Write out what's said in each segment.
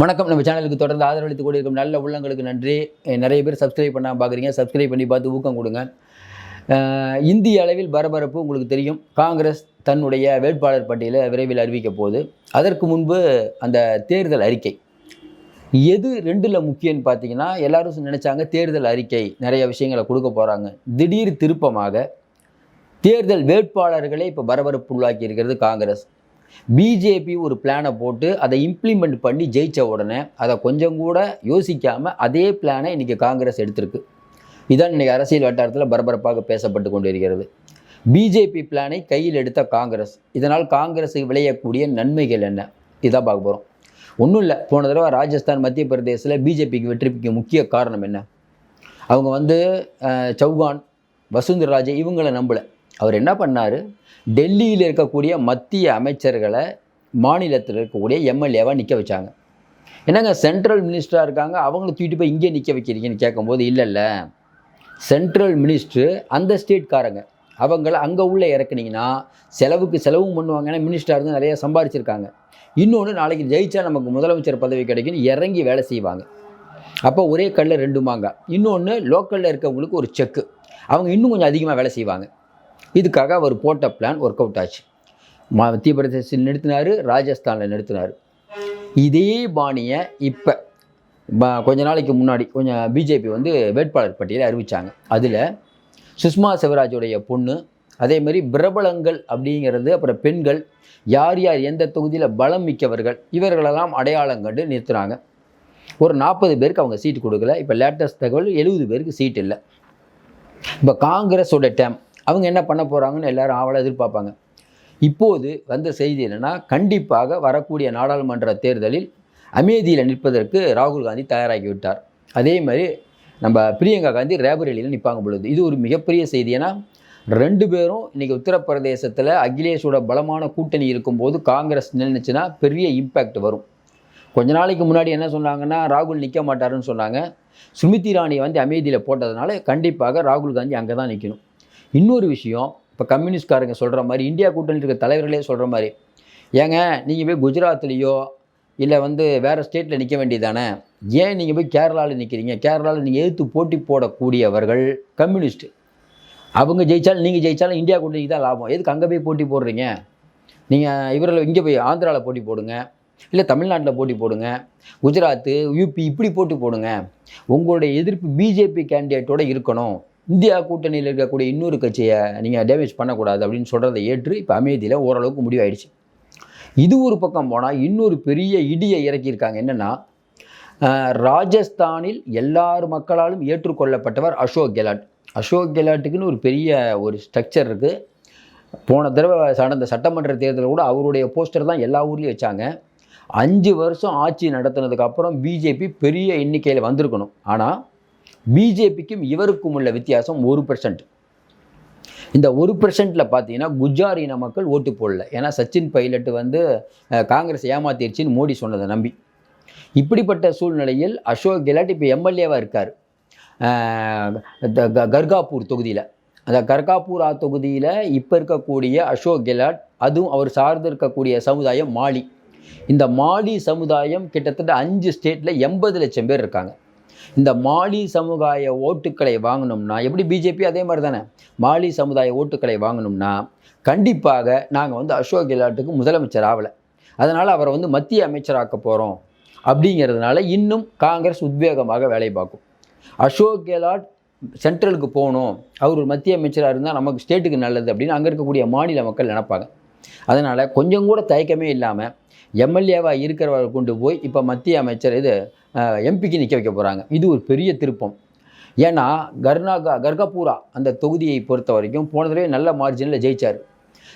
வணக்கம். நம்ம சேனலுக்கு தொடர்ந்து ஆதரவளித்து கூட இருக்கும் நல்ல உள்ளங்களுக்கு நன்றி. நிறைய பேர் சப்ஸ்கிரைப் பண்ணாமல் பார்க்குறீங்க சப்ஸ்கிரைப் பண்ணி பார்த்து ஊக்கம் கொடுங்க. இந்திய அளவில் பரபரப்பு உங்களுக்கு தெரியும். காங்கிரஸ் தன்னுடைய வேட்பாளர் பட்டியலை விரைவில் அறிவிக்க போகுது. அதற்கு முன்பு அந்த தேர்தல் அறிக்கை. எது ரெண்டில் முக்கியம்னு பார்த்தீங்கன்னா எல்லாரும் நினச்சாங்க தேர்தல் அறிக்கை நிறைய விஷயங்களை கொடுக்க போகிறாங்க திடீர் திருப்பமாக தேர்தல் வேட்பாளர்களே இப்போ பரபரப்பு உள்ளாக்கி இருக்கிறது காங்கிரஸ். பிஜேபி ஒரு பிளானை போட்டு அதை இம்ப்ளிமெண்ட் பண்ணி ஜெயித்த உடனே அதை கொஞ்சம் கூட யோசிக்காமல் அதே பிளானை இன்றைக்கி காங்கிரஸ் எடுத்திருக்கு. இதான் இன்றைக்கி அரசியல் வட்டாரத்தில் பரபரப்பாக பேசப்பட்டு கொண்டு இருக்கிறது. பிஜேபி பிளானை கையில் எடுத்த காங்கிரஸ். இதனால் காங்கிரஸுக்கு விளையக்கூடிய நன்மைகள் என்ன? இதான் பார்க்க போகிறோம் ஒன்றும் இல்லை. போன தடவை ராஜஸ்தான் மத்திய பிரதேசத்தில் பிஜேபிக்கு வெற்றிக்கு முக்கிய காரணம் என்ன? அவங்க வந்து சௌகான் வசுந்தரராஜே இவங்களை நம்பலை. அவர் என்ன பண்ணார்? டெல்லியில் இருக்கக்கூடிய மத்திய அமைச்சர்களை மாநிலத்தில் இருக்கக்கூடிய எம்எல்ஏவாக நிற்க வச்சாங்க. என்னங்க சென்ட்ரல் மினிஸ்டராக இருக்காங்க அவங்கள தூக்கிட்டு போய் இங்கே நிற்க வைக்கிறீங்கன்னு கேட்கும்போது இல்லை இல்லை. சென்ட்ரல் மினிஸ்டர் அந்த ஸ்டேட்காரங்க அவங்கள அங்கே உள்ளே இறக்குனீங்கன்னா செலவுக்கு செலவும் பண்ணுவாங்க. ஏன்னா மினிஸ்டராக இருந்து நிறைய சம்பாரிச்சிருக்காங்க. இன்னொன்று நாளைக்கு ஜெயிச்சா நமக்கு முதலமைச்சர் பதவி கிடைக்குன்னு இறங்கி வேலை செய்வாங்க. அப்போ ஒரே கல்லில் ரெண்டு மாங்காய் இன்னொன்று லோக்கலில் இருக்கவங்களுக்கு ஒரு செக்கு அவங்க இன்னும் கொஞ்சம் அதிகமாக வேலை செய்வாங்க. இதுக்காக அவர் போட்ட பிளான் ஒர்க் அவுட் ஆச்சு. மத்திய பிரதேசத்தில் நிறுத்தினார் ராஜஸ்தானில் நிறுத்தினார். இதே பாணியை இப்போ கொஞ்ச நாளைக்கு முன்னாடி கொஞ்சம் பிஜேபி வந்து வேட்பாளர் பட்டியலை அறிவித்தாங்க அதில் சுஷ்மா சிவராஜுடைய பொண்ணு அதே மாதிரி பிரபலங்கள் அப்படிங்கிறது அப்புறம் பெண்கள் யார் யார் எந்த தொகுதியில் பலம் மிக்கவர்கள் இவர்களெல்லாம் அடையாளம் கண்டு நிறுத்துகிறாங்க ஒரு நாற்பது பேருக்கு அவங்க சீட்டு கொடுக்கல. இப்போ லேட்டஸ்ட் தகவல் எழுபது பேருக்கு சீட் இல்லை. இப்போ காங்கிரஸோட டேம் அவங்க என்ன பண்ண போகிறாங்கன்னு எல்லாரும் ஆவலாக எதிர்பார்ப்பாங்க. இப்போது வந்த செய்தி என்னென்னா கண்டிப்பாக வரக்கூடிய நாடாளுமன்ற தேர்தலில் அமேதியில் நிற்பதற்கு ராகுல் காந்தி தயாராகி விட்டார். அதே மாதிரி நம்ம பிரியங்கா காந்தி ரேபரேலியில் நிற்பாங்க பொழுது இது ஒரு மிகப்பெரிய செய்தி. ஏன்னா ரெண்டு பேரும் இன்றைக்கி உத்தரப்பிரதேசத்தில் அகிலேஷோட பலமான கூட்டணி இருக்கும்போது காங்கிரஸ் நின்றுச்சுன்னா பெரிய இம்பேக்ட் வரும். கொஞ்ச நாளைக்கு முன்னாடி என்ன சொன்னாங்கன்னா ராகுல் நிற்க மாட்டாருன்னு சொன்னாங்க. சுமித்தி ராணி வந்து அமேதியில் போட்டதுனால கண்டிப்பாக ராகுல் காந்தி அங்கே தான் நிற்கணும் இன்னொரு விஷயம் இப்போ கம்யூனிஸ்ட்காரங்க சொல்கிற மாதிரி இந்தியா கூட்டணியில் இருக்கிற தலைவர்களே சொல்கிற மாதிரி ஏங்க நீங்கள் போய் குஜராத்லேயோ இல்லை வந்து வேறு ஸ்டேட்டில் நிற்க வேண்டியதானே? ஏன் நீங்கள் போய் கேரளாவில் நிற்கிறீங்க கேரளாவில் நீங்கள் எதிர்த்து போட்டி போடக்கூடியவர்கள் கம்யூனிஸ்ட். அவங்க ஜெயிச்சாலும் நீங்கள் ஜெயிச்சாலும் இந்தியா கூட்டணிக்கு தான் லாபம். எதுக்கு அங்கே போய் போட்டி போடுறீங்க? நீங்கள் இவரில் இங்கே போய் ஆந்திராவில் போட்டி போடுங்க இல்லை தமிழ்நாட்டில் போட்டி போடுங்க குஜராத்து யூபி இப்படி போட்டி போடுங்க. உங்களுடைய எதிர்ப்பு பிஜேபி கேண்டிடேட்டோடு இருக்கணும். இந்தியா கூட்டணியில் இருக்கக்கூடிய இன்னொரு கட்சியை நீங்கள் டேமேஜ் பண்ணக்கூடாது அப்படின்னு சொல்கிறத ஏற்று இப்போ அமைதியில் ஓரளவுக்கு முடிவாயிடுச்சு. இது ஒரு பக்கம் போனால் இன்னொரு பெரிய இடியை இறக்கியிருக்காங்க. என்னென்னா ராஜஸ்தானில் எல்லார் மக்களாலும் ஏற்றுக்கொள்ளப்பட்டவர் அசோக் கெலாட். அசோக் கெலாட்டுக்குன்னு ஒரு பெரிய ஒரு ஸ்ட்ரக்சர் இருக்குது போன தடவை நடந்த சட்டமன்ற தேர்தலில் கூட அவருடைய போஸ்டர் தான் எல்லா ஊர்லேயும் வச்சாங்க. அஞ்சு வருஷம் ஆட்சி நடத்தினதுக்கப்புறம் பிஜேபி பெரிய எண்ணிக்கையில் வந்திருக்கணும். ஆனால் பிஜேபிக்கும் இவருக்கும் உள்ள வித்தியாசம் ஒரு பர்சன்ட் இந்த ஒரு பர்சன்ட்டில் பார்த்தீங்கன்னா குஜார் இன மக்கள் ஓட்டு போடல. ஏன்னா சச்சின் பைலட் வந்து காங்கிரஸ் ஏமாத்திருச்சின்னு மோடி சொன்னதை நம்பி. இப்படிப்பட்ட சூழ்நிலையில் அசோக் கெலாட் இப்போ எம்எல்ஏவாக இருக்கார். த- க- கர்காப்பூர் தொகுதியில். அந்த கர்காப்பூரா தொகுதியில் இப்போ இருக்கக்கூடிய அசோக் கெலாட் அதுவும் அவர் சார்ந்து இருக்கக்கூடிய சமுதாயம் மாலி. இந்த மாலி சமுதாயம் கிட்டத்தட்ட அஞ்சு ஸ்டேட்டில் எண்பது லட்சம் பேர் இருக்காங்க. இந்த மாலி சமுதாய ஓட்டுக்களை வாங்கணும்னா எப்படி பிஜேபி அதே மாதிரி தானே? மாலி சமுதாய ஓட்டுக்களை வாங்கணும்னா கண்டிப்பாக நாங்கள் வந்து அசோக் கெலாட்டுக்கு முதலமைச்சர் ஆகலை அதனால் அவரை வந்து மத்திய அமைச்சராக்க போகிறோம் அப்படிங்கிறதுனால இன்னும் காங்கிரஸ் உத்வேகமாக வேலை பார்க்கும். அசோக் கெலாட் சென்ட்ரலுக்கு போகணும். அவர் ஒரு மத்திய அமைச்சராக இருந்தால் நமக்கு ஸ்டேட்டுக்கு நல்லது அப்படின்னு அங்கே இருக்கக்கூடிய மாநில மக்கள் நினைப்பாங்க. அதனால் கொஞ்சம் கூட தயக்கமே இல்லாமல் எம்எல்ஏவாக இருக்கிறவரை கொண்டு போய் இப்போ மத்திய அமைச்சர் இது எம்பிக்கு நிற்க வைக்க போகிறாங்க இது ஒரு பெரிய திருப்பம். ஏன்னா கர்நாகா கர்கபூரா அந்த தொகுதியை பொறுத்த வரைக்கும் போன தடவை நல்ல மார்ஜினில் ஜெயிச்சார்.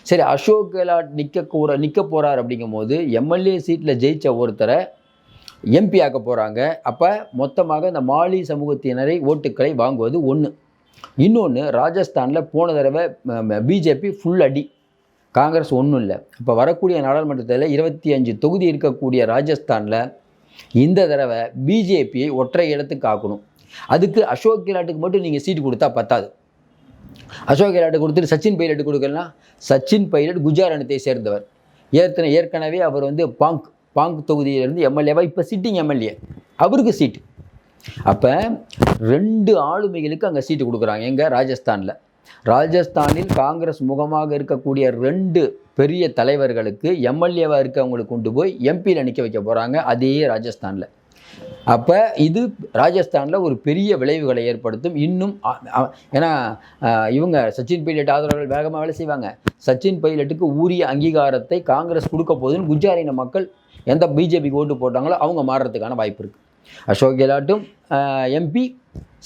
சரி அசோக் கெலாட் நிற்க கூற நிற்க போகிறார் அப்படிங்கும்போது எம்எல்ஏ சீட்டில் ஜெயித்த ஒருத்தரை எம்பி ஆக்க போகிறாங்க அப்போ மொத்தமாக இந்த மாலி சமூகத்தினரை ஓட்டுக்களை வாங்குவது ஒன்று இன்னொன்று ராஜஸ்தானில் போன தடவை பிஜேபி ஃபுல் அடி. காங்கிரஸ் ஒன்றும் இல்லை. இப்போ வரக்கூடிய நாடாளுமன்றத்தில் இருபத்தி அஞ்சு தொகுதி இருக்கக்கூடிய ராஜஸ்தானில் இந்த தடவை பிஜேபியை ஒற்றை இடத்துக்கு ஆக்கணும். அதுக்கு அசோக் கெலாட்டுக்கு மட்டும் நீங்கள் சீட்டு கொடுத்தா பத்தாது. அசோக் கெலாட்டு கொடுத்துட்டு சச்சின் பைலட் கொடுக்கலாம் சச்சின் பைலட் குஜார் இனத்தை சேர்ந்தவர். ஏற்கனவே ஏற்கனவே அவர் வந்து பாங்க் பாங்க் தொகுதியிலேருந்து எம்எல்ஏவா இப்போ சிட்டிங் எம்எல்ஏ. அவருக்கு சீட்டு. அப்போ ரெண்டு ஆளுமைகளுக்கு அங்கே சீட்டு கொடுக்குறாங்க எங்கே ராஜஸ்தானில். ராஜஸ்தானில் காங்கிரஸ் முகமாக இருக்கக்கூடிய ரெண்டு பெரிய தலைவர்களுக்கு எம்எல்ஏவாக இருக்கவங்களுக்கு கொண்டு போய் எம்பியில் நிற்க வைக்க போகிறாங்க அதே ராஜஸ்தானில். அப்போ இது ராஜஸ்தானில் ஒரு பெரிய விளைவுகளை ஏற்படுத்தும். இன்னும் ஏன்னா இவங்க சச்சின் பைலட் ஆதரவாளர்கள் வேகமாக வேலை செய்வாங்க. சச்சின் பைலட்டுக்கு உரிய அங்கீகாரத்தை காங்கிரஸ் கொடுக்க போகுதுன்னு குஜாரின மக்கள் எந்த பிஜேபிக்கு ஓட்டு போட்டாங்களோ அவங்க மாறுறதுக்கான வாய்ப்பு இருக்குது அசோக் கெலாட்டும் எம்பி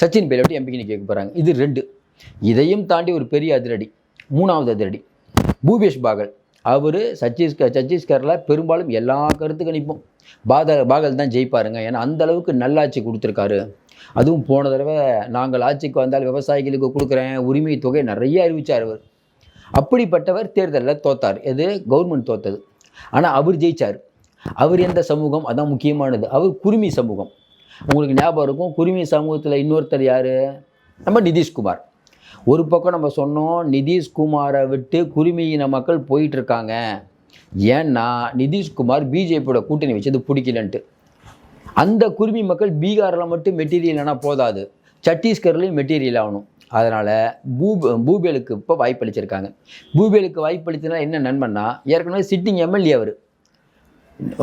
சச்சின் பைலட்டும் எம்பிக்கு நிற்க போகிறாங்க இது ரெண்டு. இதையும் தாண்டி ஒரு பெரிய அதிரடி மூணாவது அதிரடி. பூபேஷ் பாகல். அவர் சத்தீஸ்கர் சத்தீஸ்கரில் பெரும்பாலும் எல்லா கருத்து கணிப்பும் பாத பாகல் தான் ஜெயிப்பாருங்க. ஏன்னா அந்த அளவுக்கு நல்லாட்சி கொடுத்துருக்காரு. அதுவும் போன தடவை நாங்கள் ஆட்சிக்கு வந்தால் விவசாயிகளுக்கு கொடுக்குறேன் உரிமை தொகை நிறைய அறிவிச்சார் அவர் அப்படிப்பட்டவர் தேர்தலில் தோத்தார். எது? கவர்மெண்ட் தோத்தது. ஆனால் அவர் ஜெயிச்சார். அவர் எந்த சமூகம்? அதான் முக்கியமானது. அவர் குருமி சமூகம். உங்களுக்கு ஞாபகம் இருக்கும் குருமி சமூகத்தில் இன்னொருத்தர் யார்? நம்ம நிதிஷ்குமார். ஒரு பக்கம் நம்ம சொன்னோம் நிதிஷ்குமாரை விட்டு குருமியின மக்கள் போயிட்டு இருக்காங்க ஏன்னா நிதிஷ்குமார் பிஜேபியோட கூட்டணி வச்சது பிடிக்கலன்ட்டு. அந்த குருமி மக்கள் பீகாரில் மட்டும் மெட்டீரியல் ஆனால் போதாது. சத்தீஸ்கர்லேயும் மெட்டீரியல் ஆகணும். அதனால் பூப் பூபேலுக்கு இப்போ வாய்ப்பளிச்சிருக்காங்க. பூபேலுக்கு வாய்ப்பளித்தனா என்ன நன்மைன்னா ஏற்கனவே சிட்டிங் எம்எல்ஏ அவர்.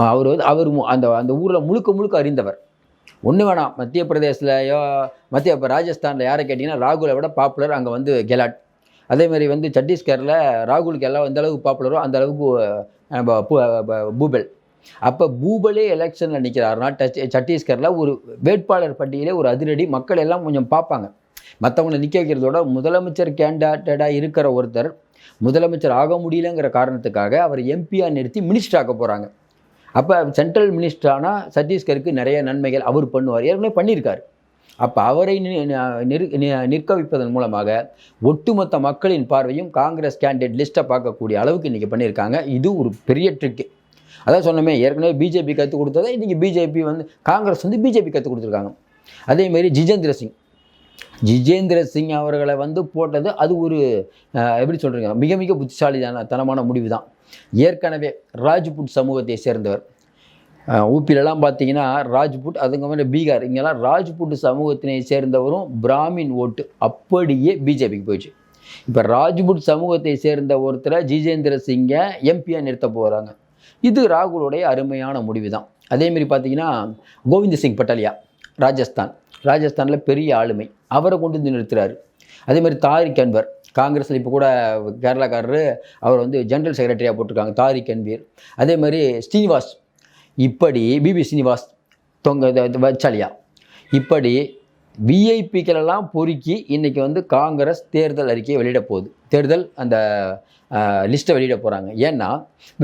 அவர் வந்து அவர் அந்த அந்த ஊரில் முழுக்க முழுக்க அறிந்தவர். ஒன்று வேணாம். மத்திய பிரதேசலையோ மத்திய இப்போ ராஜஸ்தானில் யாரை கேட்டிங்கன்னா ராகுலை விட பாப்புலர் அங்கே வந்து கெலாட். அதேமாதிரி வந்து சத்தீஸ்கரில் ராகுலுக்கு எல்லாம் எந்த அளவுக்கு பாப்புலரோ அந்த அளவுக்கு பூபல். அப்போ பூபலே எலெக்ஷனில் நிற்கிறாருன்னா டச் சத்தீஸ்கரில் ஒரு வேட்பாளர் பட்டியலே ஒரு அதிரடி. மக்கள் எல்லாம் கொஞ்சம் பார்ப்பாங்க. மற்றவங்களை நிற்க வைக்கிறதோட முதலமைச்சர் கேண்டிடேட்டாக இருக்கிற ஒருத்தர் முதலமைச்சர் ஆக முடியலங்கிற காரணத்துக்காக அவர் எம்பியாக நிறுத்தி மினிஸ்டர் ஆக்க போகிறாங்க அப்போ சென்ட்ரல் மினிஸ்டரானால் சத்தீஸ்கருக்கு நிறைய நன்மைகள் அவர் பண்ணுவார். ஏற்கனவே பண்ணியிருக்கார். அப்போ அவரை நிற்க வைப்பதன் மூலமாக ஒட்டுமொத்த மக்களின் பார்வையும் காங்கிரஸ் கேண்டிடேட் லிஸ்ட்டை பார்க்கக்கூடிய அளவுக்கு இன்றைக்கி பண்ணியிருக்காங்க. இது ஒரு பெரிய ட்ரிக்கு அதான் சொன்னோமே ஏற்கனவே பிஜேபி கற்றுக் கொடுத்ததை இன்றைக்கி பிஜேபி வந்து காங்கிரஸ் வந்து பிஜேபி கற்றுக் கொடுத்துருக்காங்க. அதேமாரி ஜிஜேந்திர சிங். ஜிஜேந்திர சிங் அவர்களை வந்து போட்டது அது ஒரு எப்படி சொல்கிறீங்க மிக மிக புத்திசாலிதான தனமான முடிவு தான் ஏற்கனவே ராஜ்புட் சமூகத்தை சேர்ந்தவர். ஊப்பிலெல்லாம் பார்த்தீங்கன்னா ராஜ்புட் அதுங்க மாதிரி பீகார் இங்கெல்லாம் ராஜ்புட் சமூகத்தினை சேர்ந்தவரும் பிராமின் ஓட்டு அப்படியே பிஜேபிக்கு போயிடுச்சு. இப்போ ராஜ்புட் சமூகத்தை சேர்ந்த ஒருத்தரை ஜிஜேந்திர சிங்கை எம்பியாக நிறுத்த போகிறாங்க இது ராகுலுடைய அருமையான முடிவு தான் அதேமாரி பார்த்தீங்கன்னா கோவிந்த சிங் பட்டாலியா ராஜஸ்தான். ராஜஸ்தானில் பெரிய ஆளுமை. அவரை கொண்டு வந்து நிறுத்துறாரு. அதேமாதிரி தாரிக் அன்வர் காங்கிரஸில் இப்போ கூட கேரளாக்காரரு அவர் வந்து ஜென்ரல் செக்ரட்டரியாக போட்டிருக்காங்க தாரிக் அன்வீர். அதே மாதிரி ஸ்ரீனிவாஸ் இப்படி பிபி ஸ்ரீனிவாஸ் தொங்க வச்சாலியா? இப்படி விஐபிக்களெல்லாம் பொறுக்கி இன்றைக்கி வந்து காங்கிரஸ் தேர்தல் அறிக்கையை வெளியிட போகுது. தேர்தல் அந்த லிஸ்ட்டை வெளியிட போகிறாங்க ஏன்னா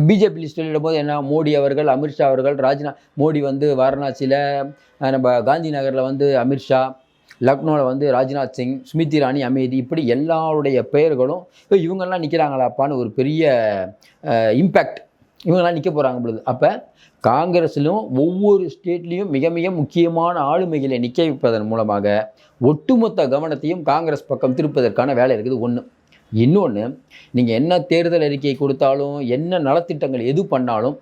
பிஜேபி லிஸ்ட் வெளியிடும் போது என்ன மோடி அவர்கள் அமித்ஷா அவர்கள் ராஜ்நா மோடி வந்து வாரணாசியில் நம்ம காந்தி நகரில் வந்து அமித்ஷா லக்னோவில் வந்து ராஜ்நாத் சிங் ஸ்மிருதி இராணி அமேதி இப்படி எல்லாருடைய பெயர்களும் இவங்கெல்லாம் நிற்கிறாங்களாப்பான்னு ஒரு பெரிய இம்பேக்ட் இவங்கெல்லாம் நிற்க போகிறாங்க பொழுது. அப்போ காங்கிரஸிலும் ஒவ்வொரு ஸ்டேட்லேயும் மிக மிக முக்கியமான ஆளுமைகளை நிற்க வைப்பதன் மூலமாக ஒட்டுமொத்த கவனத்தையும் காங்கிரஸ் பக்கம் திருப்பதற்கான வேலை இருக்குது. ஒன்று இன்னொன்று நீங்கள் என்ன தேர்தல் அறிக்கை கொடுத்தாலும் என்ன நலத்திட்டங்கள் எது பண்ணாலும்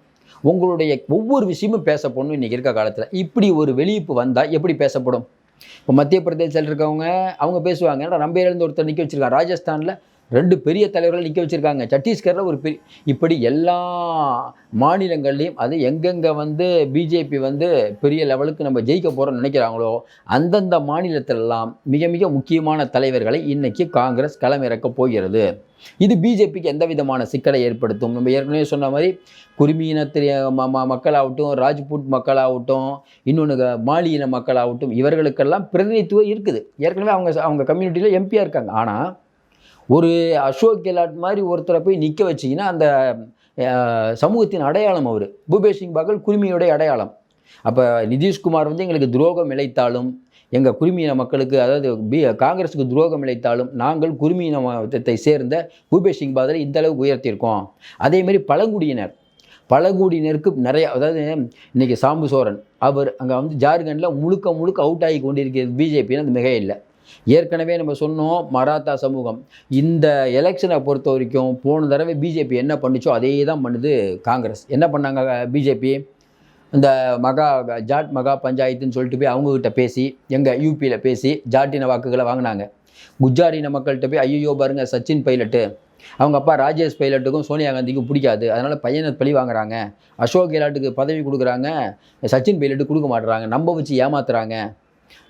உங்களுடைய ஒவ்வொரு விஷயமும் பேசப்படணும் இன்றைக்கி இருக்க காலத்தில். இப்படி ஒரு வெளியிப்பு வந்தால் எப்படி பேசப்படும்? இப்போ மத்திய பிரதேசத்தில் இருக்கவங்க அவங்க பேசுவாங்க. ஏன்னா நம்ம இருந்து ஒருத்தர் நிற்க வச்சிருக்காங்க ராஜஸ்தானில் ரெண்டு பெரிய தலைவர்கள் நிற்க வச்சுருக்காங்க. சத்தீஸ்கரில் ஒரு பெரிய இப்படி எல்லா மாநிலங்கள்லேயும் அது எங்கெங்கே வந்து பிஜேபி வந்து பெரிய லெவலுக்கு நம்ம ஜெயிக்க போகிறோம்னு நினைக்கிறாங்களோ அந்தந்த மாநிலத்திலெல்லாம் மிக மிக முக்கியமான தலைவர்களை இன்றைக்கி காங்கிரஸ் களமிறக்க போகிறது. இது பிஜேபிக்கு எந்த விதமான சிக்கலை ஏற்படுத்தும்? நம்ம ஏற்கனவே சொன்ன மாதிரி குருமியினத்திய ம மக்களாகட்டும் ராஜ்புட் மக்களாகட்டும் இன்னொன்று மாலியின மக்களாகட்டும் இவர்களுக்கெல்லாம் பிரதிநிதித்துவம் இருக்குது. ஏற்கனவே அவங்க அவங்க கம்யூனிட்டியில் எம்பியாக இருக்காங்க. ஆனால் ஒரு அசோக் கெலாட் மாதிரி ஒருத்தரை போய் நிற்க வச்சிங்கன்னா அந்த சமூகத்தின் அடையாளம் அவர். பூபேஷ் சிங் பாகல் குருமியுடைய அடையாளம். அப்போ நிதிஷ்குமார் வந்து எங்களுக்கு துரோகம் இழைத்தாலும் எங்கள் குருமியின மக்களுக்கு அதாவது பி காங்கிரஸுக்கு துரோகம் இழைத்தாலும் நாங்கள் குருமியின மதத்தை சேர்ந்த பூபேஷ் சிங் பாதலை இந்த அளவுக்கு உயர்த்தியிருக்கோம். அதேமாரி பழங்குடியினர். பழங்குடியினருக்கு நிறையா அதாவது இன்றைக்கி சாம்பு சோரன் அவர் அங்கே வந்து ஜார்க்கண்டில் முழுக்க முழுக்க அவுட் ஆகி கொண்டிருக்கிறது பிஜேபின்னு அது மிக இல்லை ஏற்கனவே நம்ம சொன்னோம் மராத்தா சமூகம். இந்த எலெக்ஷனை பொறுத்த வரைக்கும் போன தடவை பிஜேபி என்ன பண்ணுச்சோ அதே தான் பண்ணுது காங்கிரஸ். என்ன பண்ணாங்க பிஜேபி இந்த மகா ஜாட் மகா பஞ்சாயத்துன்னு சொல்லிட்டு போய் அவங்கக்கிட்ட பேசி எங்கள் யூபியில் பேசி ஜாட்டின வாக்குகளை வாங்கினாங்க. குஜாரின மக்கள்கிட்ட போய் ஐயோ பாருங்கள் சச்சின் பைலட்டு. அவங்க அப்பா ராஜேஷ் பைலட்டுக்கும் சோனியா காந்திக்கும் பிடிக்காது. அதனால் பையனை பழி வாங்குறாங்க. அசோக் கெலாட்டுக்கு பதவி கொடுக்குறாங்க. சச்சின் பைலட்டு கொடுக்க மாட்டுறாங்க நம்ப வச்சு ஏமாத்துறாங்க.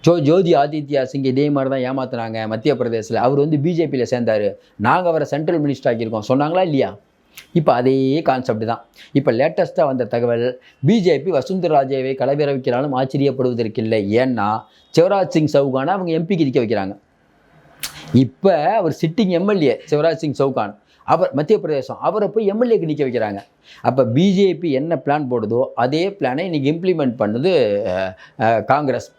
ஜோ ஜோதி ஆதித்யா சிங் இதே மாதிரி தான் ஏமாத்துனாங்க மத்திய பிரதேசில் அவர் வந்து பிஜேபியில் சேர்ந்தார். நாங்கள் அவரை சென்ட்ரல் மினிஸ்டர் ஆக்கியிருக்கோம். சொன்னாங்களா இல்லையா? இப்போ அதே கான்செப்ட் தான். இப்போ லேட்டஸ்ட்டாக வந்த தகவல் பிஜேபி வசுந்தராஜேவை கலவர வைக்கிறாலும் ஆச்சரியப்படுவதற்கில்லை ஏன்னா சிவராஜ் சிங் சவுகானை அவங்க எம்பிக்கு நிற்க வைக்கிறாங்க. இப்போ அவர் சிட்டிங் எம்எல்ஏ சிவராஜ் சிங் சவுகான். அவர் மத்திய பிரதேசம் அவரை போய் எம்எல்ஏக்கு நிற்க வைக்கிறாங்க. அப்போ பிஜேபி என்ன பிளான் போடுதோ அதே பிளானை இன்றைக்கி இம்ப்ளிமெண்ட் பண்ணுது காங்கிரஸ்.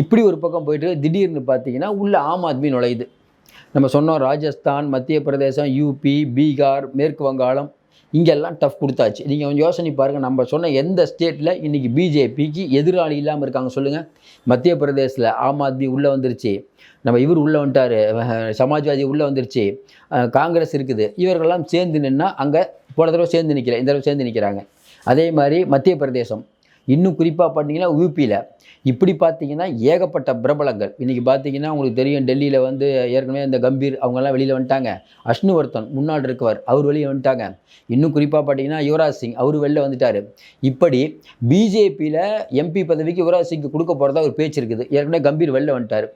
இப்படி ஒரு பக்கம் போயிட்டு திடீர்னு பார்த்தீங்கன்னா உள்ள ஆம் ஆத்மி நுழையுது. நம்ம சொன்னோம் ராஜஸ்தான் மத்திய பிரதேசம் யூபி பீகார் மேற்கு வங்காளம் இங்கெல்லாம் டஃப் கொடுத்தாச்சு. நீங்கள் கொஞ்சம் யோசனை பாருங்கள் நம்ம சொன்ன எந்த ஸ்டேட்டில் இன்றைக்கி பிஜேபிக்கு எதிராளி இல்லாமல் இருக்காங்க சொல்லுங்கள் மத்திய பிரதேசில் ஆம் ஆத்மி உள்ளே வந்துருச்சு. நம்ம இவர் உள்ளே வந்துட்டார். சமாஜ்வாதி உள்ளே வந்துருச்சு. காங்கிரஸ் இருக்குது. இவர்களெல்லாம் சேர்ந்து நின்னா அங்கே போன தடவை சேர்ந்து நிற்கல இந்த தடவை சேர்ந்து நிற்கிறாங்க அதே மாதிரி மத்திய பிரதேசம். இன்னும் குறிப்பாக பார்த்தீங்கன்னா யூபியில் இப்படி பார்த்தீங்கன்னா ஏகப்பட்ட பிரபலங்கள். இன்றைக்கி பார்த்தீங்கன்னா உங்களுக்கு தெரியும் டெல்லியில் வந்து ஏற்கனவே இந்த கம்பீர் அவங்கெல்லாம் வெளியில் வந்துட்டாங்க. அஷ்ணுவர்தன் முன்னாள் இருக்கவர் அவர் வெளியே வந்துட்டாங்க. இன்னும் குறிப்பாக பார்த்தீங்கன்னா யுவராஜ் சிங் அவர் வெளில வந்துட்டார். இப்படி பிஜேபியில் எம்பி பதவிக்கு யுவராஜ் சிங்க்கு கொடுக்க போகிறதா ஒரு பேச்சு இருக்குது. ஏற்கனவே கம்பீர் வெளில வந்துட்டார்.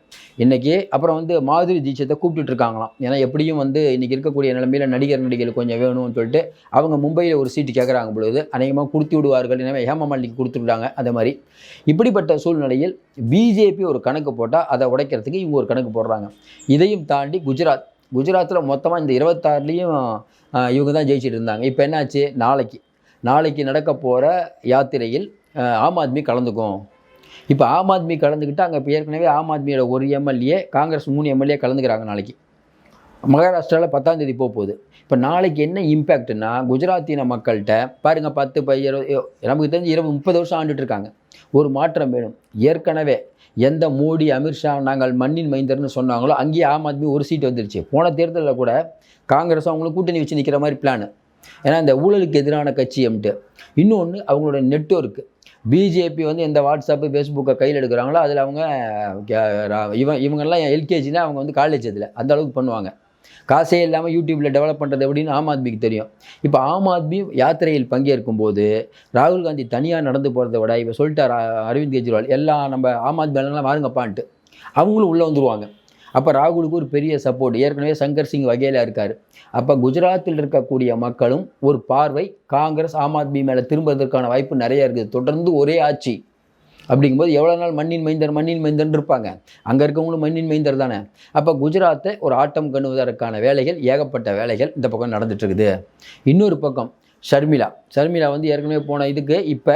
இன்றைக்கி அப்புறம் வந்து மாதுரி தீட்சத்தை கூப்பிட்டுட்ருக்காங்களாம் ஏன்னா எப்படியும் வந்து இன்றைக்கி இருக்கக்கூடிய நிலைமையில் நடிகர் நடிகைகள் கொஞ்சம் வேணும்னு சொல்லிட்டு அவங்க மும்பையில் ஒரு சீட்டு கேட்குறாங்க பொழுது அநேகமாக கொடுத்து விடுவார்கள். எனவே ஹேமா மாலினிக்கு கொடுத்துருக்காங்க அதே மாதிரி. இப்படிப்பட்ட சூழ்நிலையில் பிஜேபி ஒரு கணக்கு போட்டால் அதை உடைக்கிறதுக்கு இவங்க ஒரு கணக்கு போடுறாங்க. இதையும் தாண்டி குஜராத். குஜராத்தில் மொத்தமாக இந்த இருபத்தாறுலேயும் இவங்க தான் ஜெயிச்சுட்டு இருந்தாங்க. இப்போ என்னாச்சு? நாளைக்கு. நாளைக்கு நடக்க போகிற யாத்திரையில் ஆம் ஆத்மி கலந்துக்கும். இப்போ ஆம் ஆத்மி கலந்துக்கிட்டு அங்கே இப்போ ஏற்கனவே ஆம் ஆத்மியோட ஒரு எம்எல்ஏ காங்கிரஸ் மூணு எம்எல்ஏ கலந்துக்கிறாங்க நாளைக்கு. மகாராஷ்டிராவில் பத்தாம் தேதி போக போகுது. இப்போ நாளைக்கு என்ன இம்பேக்ட்னா குஜராத்தின மக்கள்கிட்ட பாருங்கள் பத்து ப இருபது நமக்கு தெரிஞ்சு இருபது முப்பது வருஷம் ஆண்டுட்டு இருக்காங்க. ஒரு மாற்றம் வேணும். ஏற்கனவே எந்த மோடி அமித்ஷா நாங்கள் மண்ணின் மைந்தர்னு சொன்னாங்களோ அங்கேயே ஆம் ஆத்மி ஒரு சீட் வந்துருச்சு. போன தேர்தலில் கூட காங்கிரஸ் அவங்களும் கூட்டணி வச்சு நிற்கிற மாதிரி பிளான் ஏன்னா இந்த ஊழலுக்கு எதிரான கட்சி எம்ட்டு. இன்னொன்று அவங்களோட நெட்ஒர்க்கு பிஜேபி வந்து எந்த வாட்ஸ்அப்பு ஃபேஸ்புக்கை கையில் எடுக்கிறாங்களோ அதில் அவங்க இவன் இவங்கெல்லாம் எல்கேஜினா அவங்க வந்து காலேஜ் இதில் அந்த அளவுக்கு பண்ணுவாங்க. காசே இல்லாமல் யூடியூப்பில் டெவலப் பண்ணுறது எப்படின்னு ஆம் ஆத்மிக்கு தெரியும். இப்போ ஆம் ஆத்மி யாத்திரையில் பங்கேற்கும் போது ராகுல் காந்தி தனியாக நடந்து போகிறத விட இப்போ சொல்லிட்டார் அ- அரவிந்த் கெஜ்ரிவால் எல்லாம் நம்ம ஆம் ஆத்மி எல்லாம் வாருங்கப்பான்ட்டு அவங்களும் உள்ளே வந்துருவாங்க. அப்போ ராகுலுக்கு ஒரு பெரிய சப்போர்ட் ஏற்கனவே சங்கர் சிங் வகையில் இருக்கார். அப்போ குஜராத்தில் இருக்கக்கூடிய மக்களும் ஒரு பார்வை காங்கிரஸ் ஆம் ஆத்மி மேலே திரும்புவதற்கான வாய்ப்பு நிறைய இருக்குது. தொடர்ந்து ஒரே ஆட்சி. அப்படிங்கும்போது எவ்வளோ நாள் மண்ணின் மைந்தர் மண்ணின் மைந்தர்னு இருப்பாங்க. அங்கே இருக்கவங்களும் மண்ணின் மைந்தர் தானே. அப்போ குஜராத்தை ஒரு ஆட்டம் கண்ணுவதற்கான வேலைகள் ஏகப்பட்ட வேலைகள் இந்த பக்கம் நடந்துட்டுருக்குது. இன்னொரு பக்கம் ஷர்மிளா. ஷர்மிளா வந்து ஏற்கனவே போன இதுக்கு இப்போ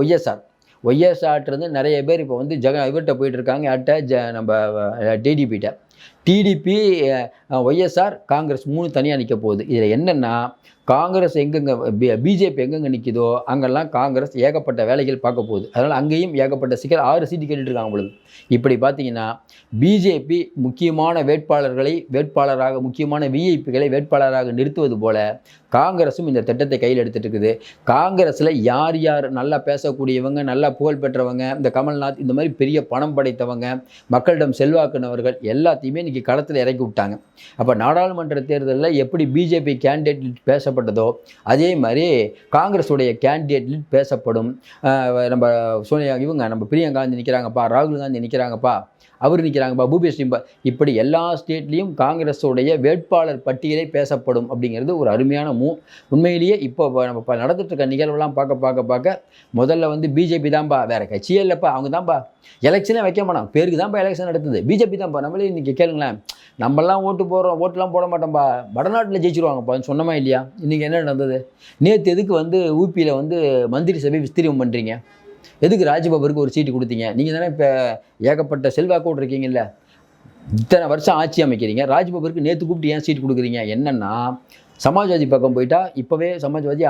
ஒய்எஸ்ஆர். ஒய்எஸ்ஆர்ட்டிருந்து நிறைய பேர் இப்போ வந்து ஜெக இவர்கிட்ட போயிட்டுருக்காங்க இருக்காங்க ஜ நம்ம டிடிபிகிட்ட டிடிபி ஒய்எஸ்ஆர் காங்கிரஸ் மூணு தனியாக நிற்க போகுது. இதில் என்னென்னா காங்கிரஸ் எங்கெங்கே பிஜேபி எங்கெங்கே நிற்கிதோ அங்கெல்லாம் காங்கிரஸ் ஏகப்பட்ட வேலைகள் பார்க்க போகுது. அதனால் அங்கேயும் ஏகப்பட்ட சிக்கல் ஆறு சீட்டு கேட்டுட்டு பொழுது இப்படி பார்த்தீங்கன்னா பிஜேபி முக்கியமான வேட்பாளர்களை வேட்பாளராக முக்கியமான விஐபிகளை வேட்பாளராக நிறுத்துவது போல காங்கிரஸும் இந்த திட்டத்தை கையில் எடுத்துகிட்டு இருக்குது. காங்கிரஸில் யார் யார் நல்லா பேசக்கூடியவங்க நல்லா புகழ் பெற்றவங்க இந்த கமல்நாத் இந்த மாதிரி பெரிய பணம் படைத்தவங்க மக்களிடம் செல்வாக்குனவர்கள் எல்லாத்தையுமே இன்றைக்கி களத்தில் இறக்கி விட்டாங்க. அப்போ நாடாளுமன்ற தேர்தலில் எப்படி பிஜேபி கேண்டிடேட் பேசப்பட்டதோ அதே மாதிரி காங்கிரஸுடைய கேண்டிடேட் பேசப்படும். நம்ம சோனியா இவங்க நம்ம பிரியங்கா காந்தி நிற்கிறாங்கப்பா ராகுல் காந்தி நிற்கிறாங்கப்பா அவர் நிற்கிறாங்கப்பா பூபேஷ் சிம்பா இப்படி எல்லா ஸ்டேட்லேயும் காங்கிரஸோடைய வேட்பாளர் பட்டியலே பேசப்படும். அப்படிங்கிறது ஒரு அருமையான மூ உண்மையிலேயே இப்போ நம்ம இப்போ நடந்துட்டு நிகழ்வுலாம் பார்க்க பார்க்க பார்க்க முதல்ல வந்து பிஜேபி தான்ப்பா வேறு கட்சியே இல்லைப்பா அவங்க தான்ப்பா எலெக்ஷனே வைக்க மாட்டாங்க. பேருக்கு தான்ப்பா எலெக்ஷன் நடத்துது பிஜேபி தான்ப்பா நம்மளே இன்றைக்கி கேளுங்களேன் நம்மளாம் ஓட்டு போடுறோம் ஓட்டுலாம் போட மாட்டோம்ப்பா வடநாட்டில் ஜெயிச்சிருவாங்கப்பா சொன்னமா இல்லையா? இன்றைக்கி என்ன நடந்தது? நேற்று எதுக்கு வந்து ஊபியில் வந்து மந்திரி சபை விஸ்தீர்ணம் பண்ணுறீங்க எதுக்கு ராஜ்பபருக்கு ஒரு சீட்டு கொடுத்தீங்க? நீங்கள் தானே இப்போ ஏகப்பட்ட செல்வாக்கோடு இருக்கீங்கல்ல? இத்தனை வருஷம் ஆட்சி அமைக்கிறீங்க. ராஜ்பபருக்கு நேற்று கூப்பிட்டு ஏன் சீட் கொடுக்குறீங்க? என்னென்னா சமாஜ்வாதி பக்கம் போயிட்டா இப்போவே சமாஜ்வாதி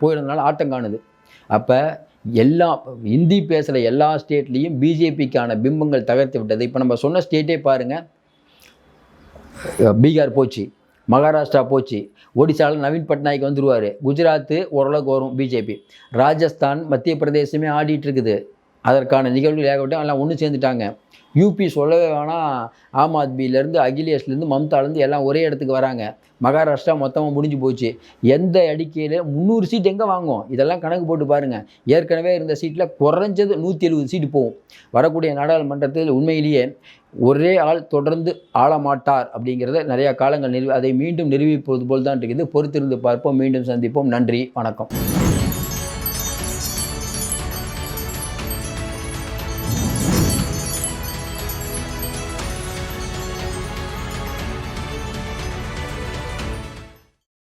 போயிருந்தனால ஆட்டம் காணுது. அப்போ எல்லா ஹிந்தி பேசுகிற எல்லா ஸ்டேட்லேயும் பிஜேபிக்கான பிம்பங்கள் தகர்த்து விட்டது. இப்போ நம்ம சொன்ன ஸ்டேட்டே பாருங்கள் பீகார் போச்சு. மகாராஷ்டிரா போச்சு. ஒடிசாவில் நவீன் பட்நாயக் வந்துடுவார் குஜராத்து ஓரளவுக்கு வரும் பிஜேபி. ராஜஸ்தான் மத்திய பிரதேசமே ஆடிட்டு இருக்குது. அதற்கான நிகழ்வுகள் ஏகப்பட்ட எல்லாம் ஒன்று சேர்ந்துட்டாங்க. யூபி சொல்லவே வேணாம். ஆம் ஆத்மியிலேருந்து அகிலேஷ்லேருந்து மம்தாலேருந்து எல்லாம் ஒரே இடத்துக்கு வராங்க. மகாராஷ்டிரா மொத்தமாக முடிஞ்சு போச்சு. எந்த அடிக்கையில் முந்நூறு சீட் எங்கே வாங்கும் இதெல்லாம் கணக்கு போட்டு பாருங்கள் ஏற்கனவே இருந்த சீட்டில் குறைஞ்சது நூற்றி எழுபது சீட்டு போகும். வரக்கூடிய நாடாளுமன்றத்தில் உண்மையிலேயே ஒரே ஆள் தொடர்ந்து ஆளமாட்டார் அப்படிங்கிறத நிறையா காலங்கள் நிறுவி அதை மீண்டும் நிரூபிப்பது போல் தான் இருக்குது. பொறுத்திருந்து பார்ப்போம். மீண்டும் சந்திப்போம். நன்றி. வணக்கம்.